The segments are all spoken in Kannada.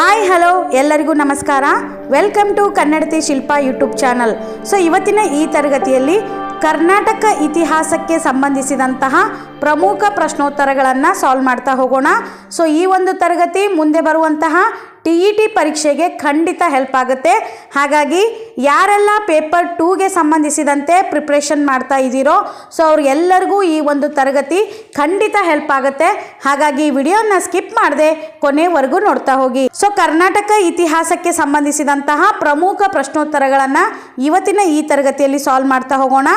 ಹಾಯ್ ಹಲೋ ಎಲ್ಲರಿಗೂ ನಮಸ್ಕಾರ. Welcome to Kannadathi Shilpa YouTube channel so ಇವತ್ತಿನ ಈ ತರಗತಿಯಲ್ಲಿ ಕರ್ನಾಟಕ ಇತಿಹಾಸಕ್ಕೆ ಸಂಬಂಧಿಸಿದಂತಹ ಪ್ರಮುಖ ಪ್ರಶ್ನೋತ್ತರಗಳನ್ನು ಸಾಲ್ವ್ ಮಾಡ್ತಾ ಹೋಗೋಣ. ಸೊ ಈ ಒಂದು ತರಗತಿ ಮುಂದೆ ಬರುವಂತಹ ಟಿ ಇ ಟಿ ಪರೀಕ್ಷೆಗೆ ಖಂಡಿತ ಹೆಲ್ಪ್ ಆಗುತ್ತೆ. ಹಾಗಾಗಿ ಯಾರೆಲ್ಲ ಪೇಪರ್ ಟೂಗೆ ಸಂಬಂಧಿಸಿದಂತೆ ಪ್ರಿಪ್ರೇಷನ್ ಮಾಡ್ತಾ ಇದ್ದೀರೋ ಸೊ ಅವ್ರಿಗೆಲ್ಲರಿಗೂ ಈ ಒಂದು ತರಗತಿ ಖಂಡಿತ ಹೆಲ್ಪ್ ಆಗುತ್ತೆ. ಹಾಗಾಗಿ ಈ ವಿಡಿಯೋನ ಸ್ಕಿಪ್ ಮಾಡದೆ ಕೊನೆವರೆಗೂ ನೋಡ್ತಾ ಹೋಗಿ. ಸೊ ಕರ್ನಾಟಕ ಇತಿಹಾಸಕ್ಕೆ ಸಂಬಂಧಿಸಿದಂತಹ ಪ್ರಮುಖ ಪ್ರಶ್ನೋತ್ತರಗಳನ್ನು ಇವತ್ತಿನ ಈ ತರಗತಿಯಲ್ಲಿ ಸಾಲ್ವ್ ಮಾಡ್ತಾ ಹೋಗೋಣ.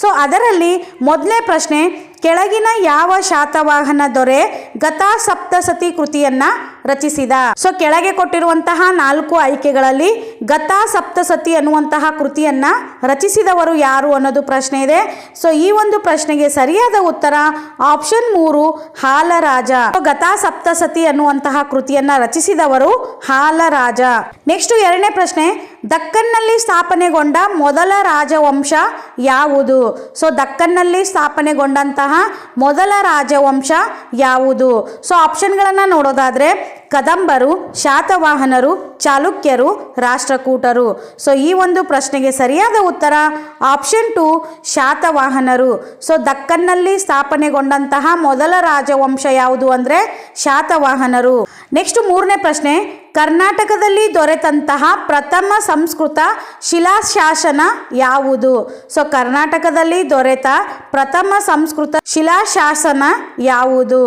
ಸೊ ಅದರಲ್ಲಿ ಮೊದಲನೇ ಪ್ರಶ್ನೆ, ಕೆಳಗಿನ ಯಾವ ಶಾತವಾಹನ ದೊರೆ ಗತಾ ಸಪ್ತಸತಿ ಕೃತಿಯನ್ನ ರಚಿಸಿದ? ಸೊ ಕೆಳಗೆ ಕೊಟ್ಟಿರುವಂತಹ ನಾಲ್ಕು ಆಯ್ಕೆಗಳಲ್ಲಿ ಗತಾ ಸಪ್ತಸತಿ ಅನ್ನುವಂತಹ ಕೃತಿಯನ್ನ ರಚಿಸಿದವರು ಯಾರು ಅನ್ನೋದು ಪ್ರಶ್ನೆ ಇದೆ. ಸೊ ಈ ಒಂದು ಪ್ರಶ್ನೆಗೆ ಸರಿಯಾದ ಉತ್ತರ ಆಪ್ಷನ್ ಮೂರು, ಹಾಲರಾಜ. ಗತಾ ಸಪ್ತಸತಿ ಅನ್ನುವಂತಹ ಕೃತಿಯನ್ನ ರಚಿಸಿದವರು ಹಾಲರಾಜ. ನೆಕ್ಸ್ಟ್ ಎರಡನೇ ಪ್ರಶ್ನೆ ದಕ್ಕನ್ನಲ್ಲಿ ಸ್ಥಾಪನೆಗೊಂಡ ಮೊದಲ ರಾಜವಂಶ ಯಾವುದು? ಸೊ ದಕ್ಕನ್ನಲ್ಲಿ ಸ್ಥಾಪನೆಗೊಂಡಂತಹ ಮೊದಲ ರಾಜವಂಶ ಯಾವುದು? ಸೊ ಆಪ್ಷನ್ಗಳನ್ನು ನೋಡೋದಾದರೆ ಕದಂಬರು, ಶಾತವಾಹನರು, ಚಾಲುಕ್ಯರು, ರಾಷ್ಟ್ರಕೂಟರು. ಸೊ ಈ ಒಂದು ಪ್ರಶ್ನೆಗೆ ಸರಿಯಾದ ಉತ್ತರ ಆಪ್ಷನ್ ಟು ಶಾತವಾಹನರು. ಸೊ ದಕ್ಕನ್ನಲ್ಲಿ ಸ್ಥಾಪನೆಗೊಂಡಂತಹ ಮೊದಲ ರಾಜವಂಶ ಯಾವುದು ಅಂದರೆ ಶಾತವಾಹನರು. ನೆಕ್ಸ್ಟ್ ಮೂರನೇ ಪ್ರಶ್ನೆ ಕರ್ನಾಟಕದಲ್ಲಿ ದೊರೆತಂತಹ ಪ್ರಥಮ ಸಂಸ್ಕೃತ ಶಿಲಾಶಾಸನ ಯಾವುದು? ಸೊ ಕರ್ನಾಟಕದಲ್ಲಿ ದೊರೆತ ಪ್ರಥಮ ಸಂಸ್ಕೃತ ಶಿಲಾಶಾಸನ ಯಾವುದು?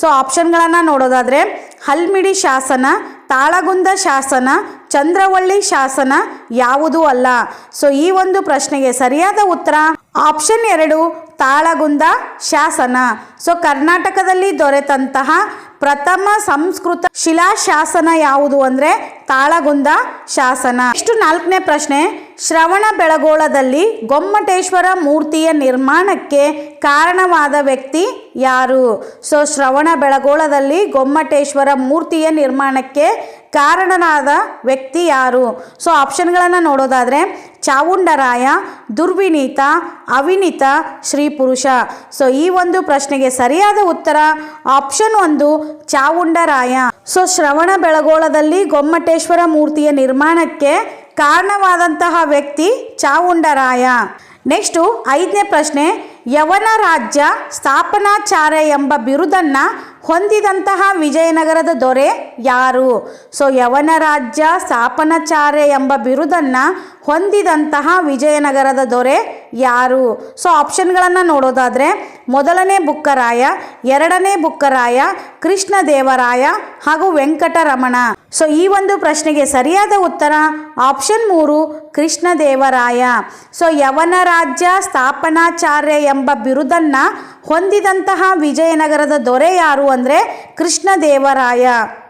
ಸೊ ಆಪ್ಷನ್ಗಳನ್ನು ನೋಡೋದಾದರೆ, ಹಲ್ಮಿಡಿ ಶಾಸನ, ತಾಳಗುಂದ ಶಾಸನ, ಚಂದ್ರವಳ್ಳಿ ಶಾಸನ ಯಾವುದೂ ಅಲ್ಲ? ಸೊ ಈ ಒಂದು ಪ್ರಶ್ನೆಗೆ ಸರಿಯಾದ ಉತ್ತರ ಆಪ್ಷನ್ ಎರಡು, ತಾಳಗುಂದ ಶಾಸನ. ಸೊ ಕರ್ನಾಟಕದಲ್ಲಿ ದೊರೆತಂತಹ ಪ್ರಥಮ ಸಂಸ್ಕೃತ ಶಿಲಾಶಾಸನ ಯಾವುದು ಅಂದರೆ ತಾಳಗುಂದ ಶಾಸನ. ಇಷ್ಟು ನಾಲ್ಕನೇ ಪ್ರಶ್ನೆ. ಶ್ರವಣ ಬೆಳಗೋಳದಲ್ಲಿ ಗೊಮ್ಮಟೇಶ್ವರ ಮೂರ್ತಿಯ ನಿರ್ಮಾಣಕ್ಕೆ ಕಾರಣವಾದ ವ್ಯಕ್ತಿ ಯಾರು? ಸೊ ಶ್ರವಣ ಬೆಳಗೋಳದಲ್ಲಿ ಗೊಮ್ಮಟೇಶ್ವರ ಮೂರ್ತಿಯ ನಿರ್ಮಾಣಕ್ಕೆ ಕಾರಣನಾದ ವ್ಯಕ್ತಿ ಯಾರು? ಸೊ ಆಪ್ಷನ್ಗಳನ್ನು ನೋಡೋದಾದರೆ, ಚಾವುಂಡರಾಯ, ದುರ್ವಿನೀತ, ಅವಿನೀತ ಶ್ರೀ ಪುರುಷ ಸೊ ಈ ಒಂದು ಪ್ರಶ್ನೆಗೆ ಸರಿಯಾದ ಉತ್ತರ ಆಪ್ಷನ್ ಒಂದು ಚಾವುಂಡರಾಯ. ಸೊ ಶ್ರವಣ ಬೆಳಗೋಳದಲ್ಲಿ ಗೊಮ್ಮಟೇಶ್ವರ ಮೂರ್ತಿಯ ನಿರ್ಮಾಣಕ್ಕೆ ಕಾರಣವಾದಂತಹ ವ್ಯಕ್ತಿ ಚಾವುಂಡರಾಯ. ನೆಕ್ಸ್ಟು ಐದನೇ ಪ್ರಶ್ನೆ, ಯವನ ರಾಜ್ಯ ಸ್ಥಾಪನಾಚಾರ್ಯ ಎಂಬ ಬಿರುದನ್ನು ಹೊಂದಿದಂತಹ ವಿಜಯನಗರದ ದೊರೆ ಯಾರು? ಸೊ, ಯವನ ರಾಜ್ಯ ಸ್ಥಾಪನಾಚಾರ್ಯ ಎಂಬ ಬಿರುದನ್ನು ಹೊಂದಿದಂತಹ ವಿಜಯನಗರದ ದೊರೆ ಯಾರು? ಸೊ ಆಪ್ಷನ್ಗಳನ್ನು ನೋಡೋದಾದರೆ, ಮೊದಲನೇ ಬುಕ್ಕರಾಯ, ಎರಡನೇ ಬುಕ್ಕರಾಯ ಕೃಷ್ಣದೇವರಾಯ ಹಾಗೂ ವೆಂಕಟರಮಣ. ಸೊ ಈ ಒಂದು ಪ್ರಶ್ನೆಗೆ ಸರಿಯಾದ ಉತ್ತರ ಆಪ್ಷನ್ ಮೂರು ಕೃಷ್ಣದೇವರಾಯ ಸೊ ಯವನ ರಾಜ್ಯ ಸ್ಥಾಪನಾಚಾರ್ಯ ಎಂಬ ಬಿರುದನ್ನು ಹೊಂದಿದಂತಹ ವಿಜಯನಗರದ ದೊರೆ ಯಾರು ಅಂದರೆ ಕೃಷ್ಣದೇವರಾಯ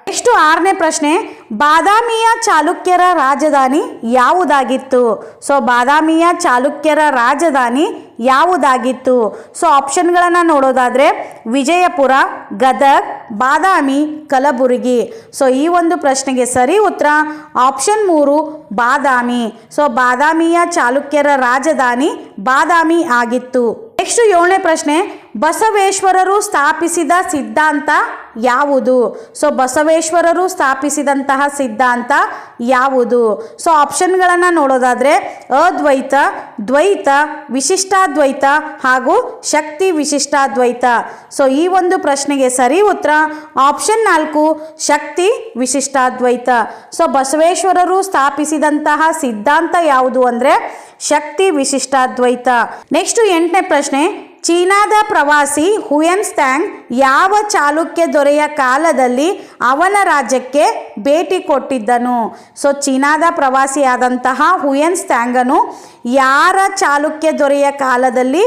ನೆಕ್ಸ್ಟ್ ಆರನೇ ಪ್ರಶ್ನೆ, ಬಾದಾಮಿಯ ಚಾಲುಕ್ಯರ ರಾಜಧಾನಿ ಯಾವುದಾಗಿತ್ತು? ಸೊ ಬಾದಾಮಿಯ ಚಾಲುಕ್ಯರ ರಾಜಧಾನಿ ಯಾವುದಾಗಿತ್ತು? ಸೊ ಆಪ್ಷನ್ಗಳನ್ನು ನೋಡೋದಾದರೆ, ವಿಜಯಪುರ, ಗದಗ್, ಬಾದಾಮಿ, ಕಲಬುರಗಿ. ಸೊ ಈ ಒಂದು ಪ್ರಶ್ನೆಗೆ ಸರಿ ಉತ್ತರ ಆಪ್ಷನ್ ಮೂರು, ಬಾದಾಮಿ. ಸೊ ಬಾದಾಮಿಯ ಚಾಲುಕ್ಯರ ರಾಜಧಾನಿ ಬಾದಾಮಿ ಆಗಿತ್ತು. ನೆಕ್ಸ್ಟ್ ಏಳನೇ ಪ್ರಶ್ನೆ ಬಸವೇಶ್ವರರು ಸ್ಥಾಪಿಸಿದ ಸಿದ್ಧಾಂತ ಯಾವುದು? ಸೊ ಬಸವೇಶ್ವರರು ಸ್ಥಾಪಿಸಿದಂತಹ ಸಿದ್ಧಾಂತ ಯಾವುದು? ಸೊ ಆಪ್ಷನ್ಗಳನ್ನು ನೋಡೋದಾದರೆ, ಅದ್ವೈತ, ದ್ವೈತ, ವಿಶಿಷ್ಟಾದ್ವೈತ ಹಾಗೂ ಶಕ್ತಿ ವಿಶಿಷ್ಟಾದ್ವೈತ. ಸೊ ಈ ಒಂದು ಪ್ರಶ್ನೆಗೆ ಸರಿ ಉತ್ತರ ಆಪ್ಷನ್ ನಾಲ್ಕು, ಶಕ್ತಿ ವಿಶಿಷ್ಟಾದ್ವೈತ. ಸೊ ಬಸವೇಶ್ವರರು ಸ್ಥಾಪಿಸಿದಂತಹ ಸಿದ್ಧಾಂತ ಯಾವುದು ಅಂದರೆ, ಶಕ್ತಿ ವಿಶಿಷ್ಟಾದ್ವೈತ. ನೆಕ್ಸ್ಟ್ ಎಂಟನೇ ಪ್ರಶ್ನೆ ಚೀನಾದ ಪ್ರವಾಸಿ ಹುಯನ್ ಸ್ಟ್ಯಾಂಗ್ ಯಾವ ಚಾಲುಕ್ಯ ದೊರೆಯ ಕಾಲದಲ್ಲಿ ಅವನ ರಾಜ್ಯಕ್ಕೆ ಭೇಟಿ ಕೊಟ್ಟಿದ್ದನು? ಸೊ, ಚೀನಾದ ಪ್ರವಾಸಿಯಾದಂತಹ ಹುಯನ್ ಸ್ಟ್ಯಾಂಗನು ಯಾರ ಚಾಲುಕ್ಯ ದೊರೆಯ ಕಾಲದಲ್ಲಿ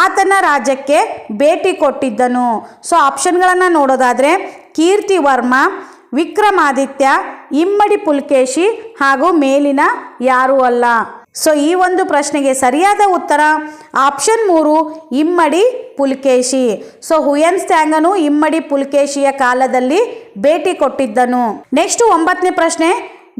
ಆತನ ರಾಜ್ಯಕ್ಕೆ ಭೇಟಿ ಕೊಟ್ಟಿದ್ದನು? ಸೊ, ಆಪ್ಷನ್ಗಳನ್ನು ನೋಡೋದಾದರೆ ಕೀರ್ತಿವರ್ಮ ವಿಕ್ರಮಾದಿತ್ಯ, ಇಮ್ಮಡಿ ಪುಲ್ಕೇಶಿ ಹಾಗೂ ಮೇಲಿನ ಯಾರೂ ಅಲ್ಲ. ಸೊ ಈ ಒಂದು ಪ್ರಶ್ನೆಗೆ ಸರಿಯಾದ ಉತ್ತರ ಆಪ್ಷನ್ ಮೂರು, ಇಮ್ಮಡಿ ಪುಲ್ಕೇಶಿ. ಸೊ ಹುಯನ್ ಸ್ಟ್ಯಾಂಗನು ಇಮ್ಮಡಿ ಪುಲ್ಕೇಶಿಯ ಕಾಲದಲ್ಲಿ ಭೇಟಿ ಕೊಟ್ಟಿದ್ದನು. ನೆಕ್ಸ್ಟ್ ಒಂಬತ್ತನೇ ಪ್ರಶ್ನೆ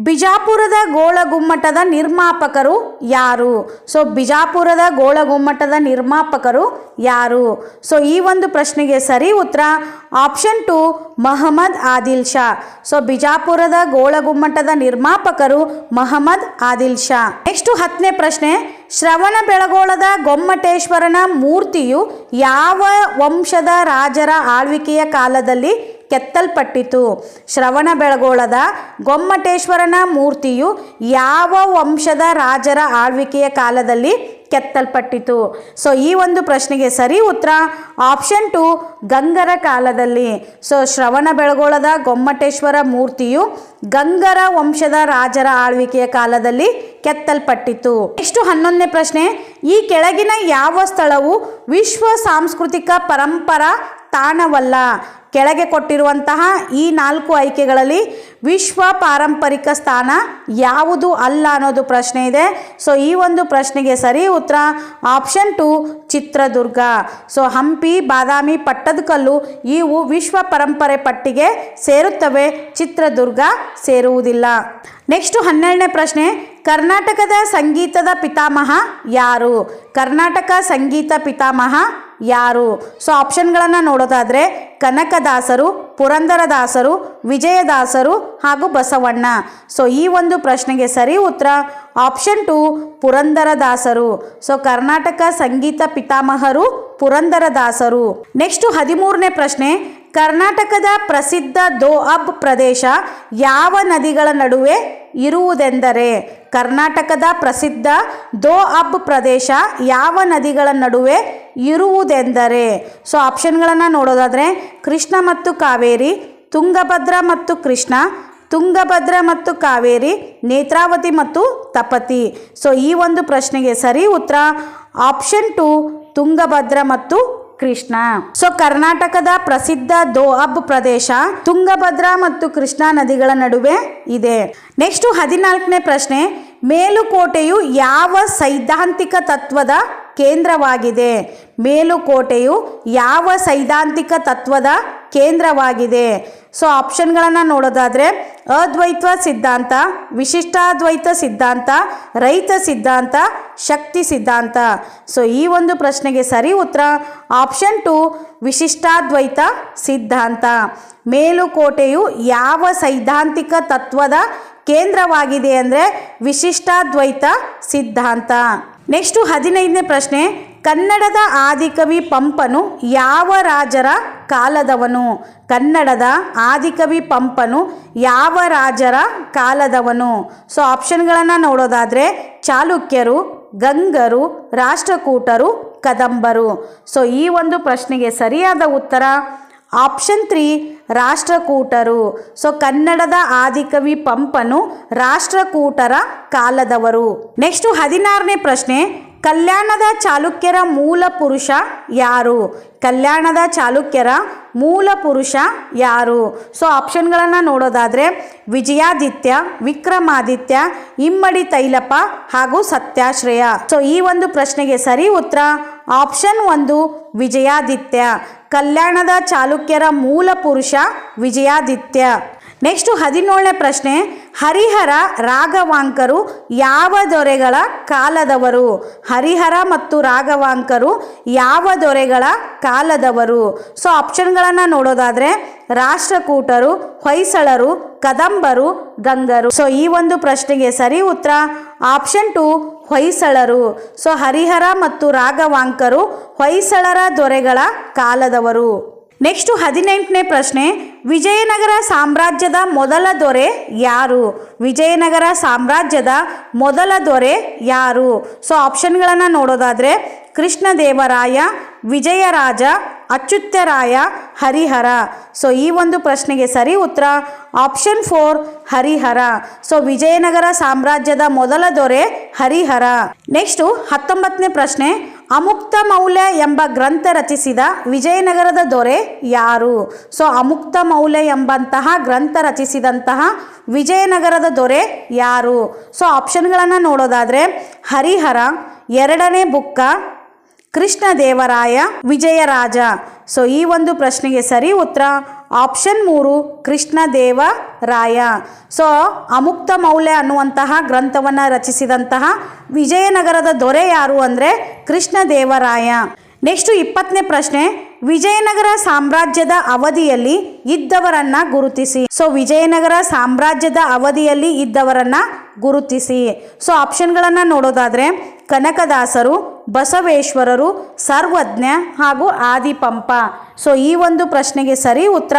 ಬಿಜಾಪುರದ ಗೋಳಗುಮ್ಮಟದ ನಿರ್ಮಾಪಕರು ಯಾರು? ಸೊ ಬಿಜಾಪುರದ ಗೋಳಗುಮ್ಮಟದ ನಿರ್ಮಾಪಕರು ಯಾರು? ಸೊ ಈ ಒಂದು ಪ್ರಶ್ನೆಗೆ ಸರಿ ಉತ್ತರ option two Mohammed Adil Shah. So ಬಿಜಾಪುರದ ಗೋಳಗುಮ್ಮಟದ ನಿರ್ಮಾಪಕರು ಮಹಮ್ಮದ್ ಆದಿಲ್ ಶಾ. ನೆಕ್ಸ್ಟ್ ಹತ್ತನೇ ಪ್ರಶ್ನೆ, ಶ್ರವಣ ಬೆಳಗೋಳದ ಗೊಮ್ಮಟೇಶ್ವರನ ಮೂರ್ತಿಯು ಯಾವ ವಂಶದ ರಾಜರ ಆಳ್ವಿಕೆಯ ಕಾಲದಲ್ಲಿ ಕೆತ್ತಲ್ಪಟ್ಟಿತು. ಶ್ರವಣ ಬೆಳಗೋಳದ ಗೊಮ್ಮಟೇಶ್ವರನ ಮೂರ್ತಿಯು ಯಾವ ವಂಶದ ರಾಜರ ಆಳ್ವಿಕೆಯ ಕಾಲದಲ್ಲಿ ಕೆತ್ತಲ್ಪಟ್ಟಿತು? ಸೊ ಈ ಒಂದು ಪ್ರಶ್ನೆಗೆ ಸರಿ ಉತ್ತರ ಆಪ್ಷನ್ ಟು ಗಂಗರ ಕಾಲದಲ್ಲಿ. ಸೊ ಶ್ರವಣ ಬೆಳಗೋಳದ ಗೊಮ್ಮಟೇಶ್ವರ ಮೂರ್ತಿಯು ಗಂಗರ ವಂಶದ ರಾಜರ ಆಳ್ವಿಕೆಯ ಕಾಲದಲ್ಲಿ ಕೆತ್ತಲ್ಪಟ್ಟಿತು. ಎಷ್ಟು ಹನ್ನೊಂದನೇ ಪ್ರಶ್ನೆ, ಈ ಕೆಳಗಿನ ಯಾವ ಸ್ಥಳವು ವಿಶ್ವ ಸಾಂಸ್ಕೃತಿಕ ಪರಂಪರಾ ತಾಣವಲ್ಲ? ಕೆಳಗೆ ಕೊಟ್ಟಿರುವಂತಹ ಈ ನಾಲ್ಕು ಆಯ್ಕೆಗಳಲ್ಲಿ ವಿಶ್ವ ಪಾರಂಪರಿಕ ಸ್ಥಾನ ಯಾವುದು ಅಲ್ಲ ಅನ್ನೋದು ಪ್ರಶ್ನೆ ಇದೆ. ಸೊ ಈ ಒಂದು ಪ್ರಶ್ನೆಗೆ ಸರಿ ಉತ್ತರ option two Chitradurga. So Hampi, Badami Pattadakal ಇವು ವಿಶ್ವ ಪರಂಪರೆ ಪಟ್ಟಿಗೆ ಸೇರುತ್ತವೆ, ಚಿತ್ರದುರ್ಗ ಸೇರುವುದಿಲ್ಲ. ನೆಕ್ಸ್ಟು ಹನ್ನೆರಡನೇ ಪ್ರಶ್ನೆ, ಕರ್ನಾಟಕದ ಸಂಗೀತದ ಪಿತಾಮಹ ಯಾರು? ಕರ್ನಾಟಕ ಸಂಗೀತ ಪಿತಾಮಹ ಯಾರು? ಸೊ ಆಪ್ಷನ್ಗಳನ್ನು ನೋಡೋದಾದರೆ ಕನಕದಾಸರು, ಪುರಂದರದಾಸರು, ವಿಜಯದಾಸರು ಹಾಗೂ ಬಸವಣ್ಣ. ಸೊ ಈ ಒಂದು ಪ್ರಶ್ನೆಗೆ ಸರಿ ಉತ್ತರ ಆಪ್ಷನ್ ಟು ಪುರಂದರದಾಸರು. ಸೊ ಕರ್ನಾಟಕ ಸಂಗೀತ ಪಿತಾಮಹರು, ಪುರಂದರದಾಸರು. ನೆಕ್ಸ್ಟು ಹದಿಮೂರನೇ ಪ್ರಶ್ನೆ, ಕರ್ನಾಟಕದ ಪ್ರಸಿದ್ಧ ದೋಅಬ್ ಪ್ರದೇಶ ಯಾವ ನದಿಗಳ ನಡುವೆ ಇರುವುದೆಂದರೆ? ಕರ್ನಾಟಕದ ಪ್ರಸಿದ್ಧ ದೋಅಬ್ ಪ್ರದೇಶ ಯಾವ ನದಿಗಳ ನಡುವೆ ಇರುವುದೆಂದರೆ? ಸೊ ಆಪ್ಷನ್ಗಳನ್ನು ನೋಡೋದಾದರೆ, ಕೃಷ್ಣ ಮತ್ತು ಕಾವೇರಿ, ತುಂಗಭದ್ರ ಮತ್ತು ಕೃಷ್ಣ, ತುಂಗಭದ್ರ ಮತ್ತು ಕಾವೇರಿ, ನೇತ್ರಾವತಿ ಮತ್ತು ತಪತಿ. ಸೊ ಈ ಒಂದು ಪ್ರಶ್ನೆಗೆ ಸರಿ ಉತ್ತರ ಆಪ್ಷನ್ ಟು ತುಂಗಭದ್ರ ಮತ್ತು ಕೃಷ್ಣ. ಸೊ ಕರ್ನಾಟಕದ ಪ್ರಸಿದ್ಧ ದೋಅಬ್ ಪ್ರದೇಶ ತುಂಗಭದ್ರಾ ಮತ್ತು ಕೃಷ್ಣಾ ನದಿಗಳ ನಡುವೆ ಇದೆ. ನೆಕ್ಸ್ಟ್ ಹದಿನಾಲ್ಕನೇ ಪ್ರಶ್ನೆ, ಮೇಲುಕೋಟೆಯು ಯಾವ ಸೈದ್ಧಾಂತಿಕ ತತ್ವದ ಕೇಂದ್ರವಾಗಿದೆ? ಮೇಲುಕೋಟೆಯು ಯಾವ ಸೈದ್ಧಾಂತಿಕ ತತ್ವದ ಕೇಂದ್ರವಾಗಿದೆ. ಸೊ ಆಪ್ಷನ್ಗಳನ್ನು ನೋಡೋದಾದರೆ, ಅದ್ವೈತ ಸಿದ್ಧಾಂತ, ವಿಶಿಷ್ಟಾದ್ವೈತ ಸಿದ್ಧಾಂತ, ರೈತ ಸಿದ್ಧಾಂತ, ಶಕ್ತಿ ಸಿದ್ಧಾಂತ. ಸೊ ಈ ಒಂದು ಪ್ರಶ್ನೆಗೆ ಸರಿ ಉತ್ತರ ಆಪ್ಷನ್ ಟು ವಿಶಿಷ್ಟಾದ್ವೈತ ಸಿದ್ಧಾಂತ. ಮೇಲುಕೋಟೆಯು ಯಾವ ಸೈದ್ಧಾಂತಿಕ ತತ್ವದ ಕೇಂದ್ರವಾಗಿದೆ ಅಂದರೆ ವಿಶಿಷ್ಟಾದ್ವೈತ ಸಿದ್ಧಾಂತ. ನೆಕ್ಸ್ಟು ಹದಿನೈದನೇ ಪ್ರಶ್ನೆ ಕನ್ನಡದ ಆದಿಕವಿ ಪಂಪನು ಯಾವ ರಾಜರ ಕಾಲದವನು? ಕನ್ನಡದ ಆದಿಕವಿ ಪಂಪನು ಯಾವ ರಾಜರ ಕಾಲದವನು? ಸೊ ಆಪ್ಷನ್ಗಳನ್ನು ನೋಡೋದಾದರೆ ಚಾಲುಕ್ಯರು, ಗಂಗರು, ರಾಷ್ಟ್ರಕೂಟರು, ಕದಂಬರು. ಸೊ ಈ ಒಂದು ಪ್ರಶ್ನೆಗೆ ಸರಿಯಾದ ಉತ್ತರ ಆಪ್ಷನ್ ತ್ರೀ, ರಾಷ್ಟ್ರಕೂಟರು. ಸೊ ಕನ್ನಡದ ಆದಿಕವಿ ಪಂಪನು ರಾಷ್ಟ್ರಕೂಟರ ಕಾಲದವರು. ನೆಕ್ಸ್ಟು ಹದಿನಾರನೇ ಪ್ರಶ್ನೆ. ಕಲ್ಯಾಣದ ಚಾಲುಕ್ಯರ ಮೂಲ ಪುರುಷ ಯಾರು? ಕಲ್ಯಾಣದ ಚಾಲುಕ್ಯರ ಮೂಲ ಪುರುಷ ಯಾರು? ಸೊ ಆಪ್ಷನ್ಗಳನ್ನು ನೋಡೋದಾದರೆ ವಿಜಯಾದಿತ್ಯ, ವಿಕ್ರಮಾದಿತ್ಯ, ಇಮ್ಮಡಿ ತೈಲಪ ಹಾಗೂ ಸತ್ಯಾಶ್ರಯ. ಸೊ ಈ ಒಂದು ಪ್ರಶ್ನೆಗೆ ಸರಿ ಉತ್ತರ? ಆಪ್ಷನ್ ಒಂದು, ವಿಜಯಾದಿತ್ಯ. ಕಲ್ಯಾಣದ ಚಾಲುಕ್ಯರ ಮೂಲ ಪುರುಷ ವಿಜಯಾದಿತ್ಯ. ನೆಕ್ಸ್ಟು ಹದಿನೇಳನೇ ಪ್ರಶ್ನೆ, ಹರಿಹರ ರಾಘವಾಂಕರು ಯಾವ ದೊರೆಗಳ ಕಾಲದವರು? ಹರಿಹರ ಮತ್ತು ರಾಘವಾಂಕರು ಯಾವ ದೊರೆಗಳ ಕಾಲದವರು? ಸೊ ಆಪ್ಷನ್ಗಳನ್ನು ನೋಡೋದಾದರೆ, ರಾಷ್ಟ್ರಕೂಟರು, ಹೊಯ್ಸಳರು, ಕದಂಬರು, ಗಂಗರು. ಸೊ ಈ ಒಂದು ಪ್ರಶ್ನೆಗೆ ಸರಿ ಉತ್ತರ? ಆಪ್ಷನ್ ಟು ಹೊಯ್ಸಳರು. ಸೊ ಹರಿಹರ ಮತ್ತು ರಾಘವಾಂಕರು ಹೊಯ್ಸಳರ ದೊರೆಗಳ ಕಾಲದವರು. ನೆಕ್ಸ್ಟು ಹದಿನೆಂಟನೇ ಪ್ರಶ್ನೆ, ವಿಜಯನಗರ ಸಾಮ್ರಾಜ್ಯದ ಮೊದಲ ದೊರೆ ಯಾರು? ವಿಜಯನಗರ ಸಾಮ್ರಾಜ್ಯದ ಮೊದಲ ದೊರೆ ಯಾರು? ಸೊ ಆಪ್ಷನ್ಗಳನ್ನು ನೋಡೋದಾದರೆ, ಕೃಷ್ಣದೇವರಾಯ, ವಿಜಯರಾಜ, ಅಚ್ಯುತ್ಯರಾಯ, ಹರಿಹರ. ಸೊ ಈ ಒಂದು ಪ್ರಶ್ನೆಗೆ ಸರಿ ಉತ್ತರ option four Harihara. So Vijayanagara ಸಾಮ್ರಾಜ್ಯದ ಮೊದಲ ದೊರೆ ಹರಿಹರ. ನೆಕ್ಸ್ಟು ಹತ್ತೊಂಬತ್ತನೇ ಪ್ರಶ್ನೆ ಅಮುಕ್ತ ಮೌಲ್ಯ ಎಂಬ ಗ್ರಂಥ ರಚಿಸಿದ ವಿಜಯನಗರದ ದೊರೆ ಯಾರು? ಸೊ, ಅಮುಕ್ತ ಮೌಲ್ಯ ಎಂಬಂತಹ ಗ್ರಂಥ ರಚಿಸಿದಂತಹ ವಿಜಯನಗರದ ದೊರೆ ಯಾರು? ಸೊ ಆಪ್ಷನ್ಗಳನ್ನು ನೋಡೋದಾದರೆ ಹರಿಹರ, ಎರಡನೇ ಬುಕ್ಕ, ಕೃಷ್ಣದೇವರಾಯ, ವಿಜಯರಾಜ. ಸೊ, ಈ ಒಂದು ಪ್ರಶ್ನೆಗೆ ಸರಿ ಉತ್ತರ? ಆಪ್ಷನ್ ಮೂರು ಕೃಷ್ಣದೇವ ರಾಯ. ಸೊ, ಅಮುಕ್ತ ಮೌಲ್ಯ ಅನ್ನುವಂತಹ ಗ್ರಂಥವನ್ನು ರಚಿಸಿದಂತಹ ವಿಜಯನಗರದ ದೊರೆ ಯಾರು ಅಂದರೆ ಕೃಷ್ಣದೇವರಾಯ ನೆಕ್ಸ್ಟು ಇಪ್ಪತ್ತನೇ ಪ್ರಶ್ನೆ, ವಿಜಯನಗರ ಸಾಮ್ರಾಜ್ಯದ ಅವಧಿಯಲ್ಲಿ ಇದ್ದವರನ್ನ ಗುರುತಿಸಿ. ಸೊ, ವಿಜಯನಗರ ಸಾಮ್ರಾಜ್ಯದ ಅವಧಿಯಲ್ಲಿ ಇದ್ದವರನ್ನ ಗುರುತಿಸಿ. ಸೊ ಆಪ್ಷನ್ಗಳನ್ನು ನೋಡೋದಾದರೆ, ಕನಕದಾಸರು ಬಸವೇಶ್ವರರು ಸರ್ವಜ್ಞ ಹಾಗೂ ಆದಿಪಂಪ. ಸೊ ಈ ಒಂದು ಪ್ರಶ್ನೆಗೆ ಸರಿ ಉತ್ತರ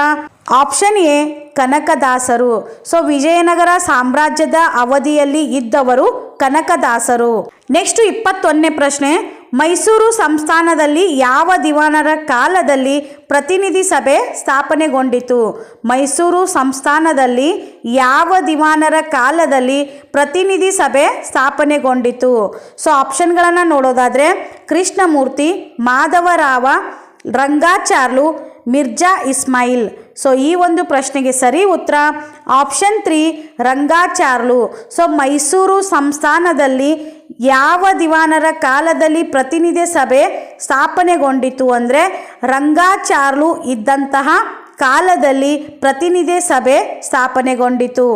ಆಪ್ಷನ್ ಎ, ಕನಕದಾಸರು. ಸೊ ವಿಜಯನಗರ ಸಾಮ್ರಾಜ್ಯದ ಅವಧಿಯಲ್ಲಿ ಇದ್ದವರು ಕನಕದಾಸರು. ನೆಕ್ಸ್ಟ್ ಇಪ್ಪತ್ತೊಂದನೇ ಪ್ರಶ್ನೆ, ಮೈಸೂರು ಸಂಸ್ಥಾನದಲ್ಲಿ ಯಾವ ದಿವಾನರ ಕಾಲದಲ್ಲಿ ಪ್ರತಿನಿಧಿ ಸಭೆ ಸ್ಥಾಪನೆಗೊಂಡಿತು? ಮೈಸೂರು ಸಂಸ್ಥಾನದಲ್ಲಿ ಯಾವ ದಿವಾನರ ಕಾಲದಲ್ಲಿ ಪ್ರತಿನಿಧಿ ಸಭೆ ಸ್ಥಾಪನೆಗೊಂಡಿತು? ಸೊ ಆಪ್ಷನ್ಗಳನ್ನು ನೋಡೋದಾದರೆ, ಕೃಷ್ಣಮೂರ್ತಿ, ಮಾಧವರಾವ, ರಂಗಾಚಾರ್ಲು, ಮಿರ್ಜಾ ಇಸ್ಮಾಯಿಲ್. ಸೊ ಈ ಒಂದು ಪ್ರಶ್ನೆಗೆ ಸರಿ ಉತ್ತರ option three Rangacharlu. So Mysuru ಸಂಸ್ಥಾನದಲ್ಲಿ ಯಾವ ದಿವಾನರ ಕಾಲದಲ್ಲಿ ಪ್ರತಿನಿಧಿ ಸಭೆ ಸ್ಥಾಪನೆಗೊಂಡಿತು ಅಂದರೆ, ರಂಗಾಚಾರ್ಲು ಇದ್ದಂತಹ ಕಾಲದಲ್ಲಿ ಪ್ರತಿನಿಧಿ ಸಭೆ ಸ್ಥಾಪನೆಗೊಂಡಿತು.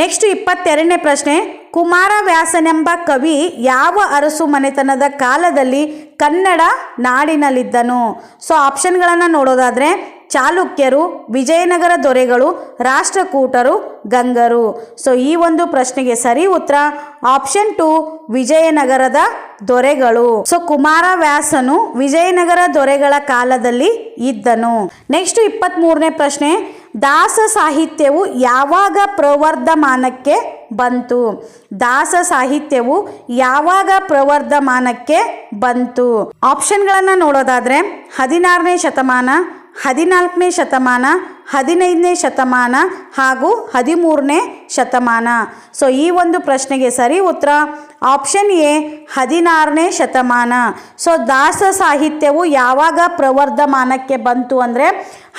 ನೆಕ್ಸ್ಟ್ ಇಪ್ಪತ್ತೆರಡನೇ ಪ್ರಶ್ನೆ, ಕುಮಾರವ್ಯಾಸನೆಂಬ ಕವಿ ಯಾವ ಅರಸು ಮನೆತನದ ಕಾಲದಲ್ಲಿ ಕನ್ನಡ ನಾಡಿನಲ್ಲಿದ್ದನು? ಸೊ ಆಪ್ಷನ್ಗಳನ್ನು ನೋಡೋದಾದರೆ ಚಾಲುಕ್ಯರು, ವಿಜಯನಗರ ದೊರೆಗಳು, ರಾಷ್ಟ್ರಕೂಟರು, ಗಂಗರು. ಸೊ ಈ ಒಂದು ಪ್ರಶ್ನೆಗೆ ಸರಿ ಉತ್ತರ ಆಪ್ಷನ್ ಟು ವಿಜಯನಗರದ ದೊರೆಗಳು. ಸೊ ಕುಮಾರವ್ಯಾಸನು ವಿಜಯನಗರ ದೊರೆಗಳ ಕಾಲದಲ್ಲಿ ಇದ್ದನು. ನೆಕ್ಸ್ಟ್ ಇಪ್ಪತ್ತ್ ಮೂರನೇ ಪ್ರಶ್ನೆ, ದಾಸ ಸಾಹಿತ್ಯವು ಯಾವಾಗ ಪ್ರವರ್ಧಮಾನಕ್ಕೆ ಬಂತು? ದಾಸ ಸಾಹಿತ್ಯವು ಯಾವಾಗ ಪ್ರವರ್ಧಮಾನಕ್ಕೆ ಬಂತು? ಆಪ್ಷನ್ಗಳನ್ನು ನೋಡೋದಾದರೆ ಹದಿನಾರನೇ ಶತಮಾನ ಹದಿನಾಲ್ಕನೇ ಶತಮಾನ, ಹದಿನೈದನೇ ಶತಮಾನ ಹಾಗೂ ಹದಿಮೂರನೇ ಶತಮಾನ. ಸೊ ಈ ಒಂದು ಪ್ರಶ್ನೆಗೆ ಸರಿ ಉತ್ತರ? ಆಪ್ಷನ್ ಎ ಹದಿನಾರನೇ ಶತಮಾನ. ಸೊ ದಾಸ ಸಾಹಿತ್ಯವು ಯಾವಾಗ ಪ್ರವರ್ಧಮಾನಕ್ಕೆ ಬಂತು ಅಂದರೆ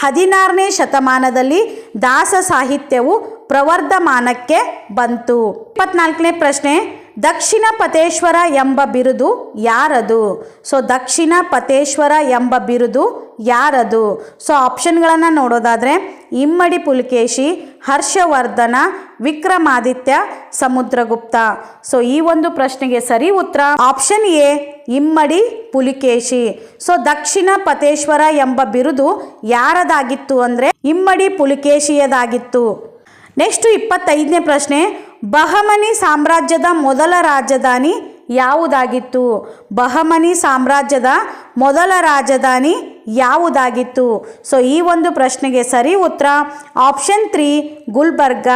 ಹದಿನಾರನೇ ಶತಮಾನದಲ್ಲಿ ದಾಸ ಸಾಹಿತ್ಯವು ಪ್ರವರ್ಧಮಾನಕ್ಕೆ ಬಂತು. ಇಪ್ಪತ್ನಾಲ್ಕನೇ ಪ್ರಶ್ನೆ ದಕ್ಷಿಣ ಪತೇಶ್ವರ ಎಂಬ ಬಿರುದು ಯಾರದು? ಸೊ ದಕ್ಷಿಣ ಪತೇಶ್ವರ ಎಂಬ ಬಿರುದು ಯಾರದು? ಸೊ ಆಪ್ಷನ್ಗಳನ್ನು ನೋಡೋದಾದರೆ, ಇಮ್ಮಡಿ ಪುಲಿಕೇಶಿ, ಹರ್ಷವರ್ಧನ, ವಿಕ್ರಮಾದಿತ್ಯ, ಸಮುದ್ರಗುಪ್ತ. ಸೊ ಈ ಒಂದು ಪ್ರಶ್ನೆಗೆ ಸರಿ ಉತ್ತರ. Option A Immadi Pulakeshi. So ದಕ್ಷಿಣ ಪತೇಶ್ವರ ಎಂಬ ಬಿರುದು ಯಾರದಾಗಿತ್ತು ಅಂದರೆ, ಇಮ್ಮಡಿ ಪುಲಿಕೇಶಿಯದಾಗಿತ್ತು. ನೆಕ್ಸ್ಟು ಇಪ್ಪತ್ತೈದನೇ ಪ್ರಶ್ನೆ ಬಹಮನಿ ಸಾಮ್ರಾಜ್ಯದ ಮೊದಲ ರಾಜಧಾನಿ ಯಾವುದಾಗಿತ್ತು? ಬಹಮನಿ ಸಾಮ್ರಾಜ್ಯದ ಮೊದಲ ರಾಜಧಾನಿ ಯಾವುದಾಗಿತ್ತು? ಸೊ ಈ ಒಂದು ಪ್ರಶ್ನೆಗೆ ಸರಿ ಉತ್ತರ. Option three Gulbarga.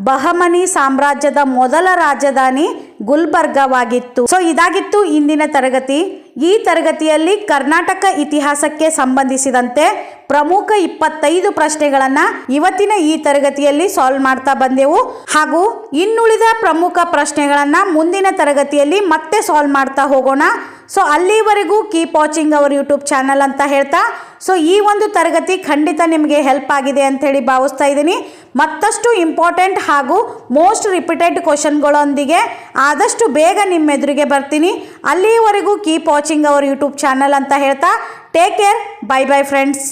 ಬಹಮನಿ ಸಾಮ್ರಾಜ್ಯದ ಮೊದಲ ರಾಜಧಾನಿ ಗುಲ್ಬರ್ಗವಾಗಿತ್ತು. ಸೊ ಇದಾಗಿತ್ತು ಇಂದಿನ ತರಗತಿ. ಈ ತರಗತಿಯಲ್ಲಿ ಕರ್ನಾಟಕ ಇತಿಹಾಸಕ್ಕೆ ಸಂಬಂಧಿಸಿದಂತೆ ಪ್ರಮುಖ ಇಪ್ಪತ್ತೈದು ಪ್ರಶ್ನೆಗಳನ್ನು ಇವತ್ತಿನ ಈ ತರಗತಿಯಲ್ಲಿ ಸಾಲ್ವ್ ಮಾಡ್ತಾ ಬಂದೆವು. ಹಾಗೂ ಇನ್ನುಳಿದ ಪ್ರಮುಖ ಪ್ರಶ್ನೆಗಳನ್ನು ಮುಂದಿನ ತರಗತಿಯಲ್ಲಿ ಮತ್ತೆ ಸಾಲ್ವ್ ಮಾಡ್ತಾ ಹೋಗೋಣ. ಸೊ ಅಲ್ಲಿವರೆಗೂ keep watching our YouTube channel ಅಂತ ಹೇಳ್ತಾ ಸೊ ಈ ಒಂದು ತರಗತಿ ಖಂಡಿತ ನಿಮಗೆ ಹೆಲ್ಪ್ ಆಗಿದೆ ಅಂತ ಹೇಳಿ ಭಾವಿಸ್ತಾ ಇದ್ದೀನಿ. ಮತ್ತಷ್ಟು ಇಂಪಾರ್ಟೆಂಟ್ ಹಾಗೂ ಮೋಸ್ಟ್ ರಿಪೀಟೆಡ್ ಕ್ವಶನ್ಗಳೊಂದಿಗೆ ಆದಷ್ಟು ಬೇಗ ನಿಮ್ಮ ಎದುರಿಗೆ ಬರ್ತೀನಿ. ಅಲ್ಲಿವರೆಗೂ keep watching our YouTube channel ಅಂತ ಹೇಳ್ತಾ take care bye bye friends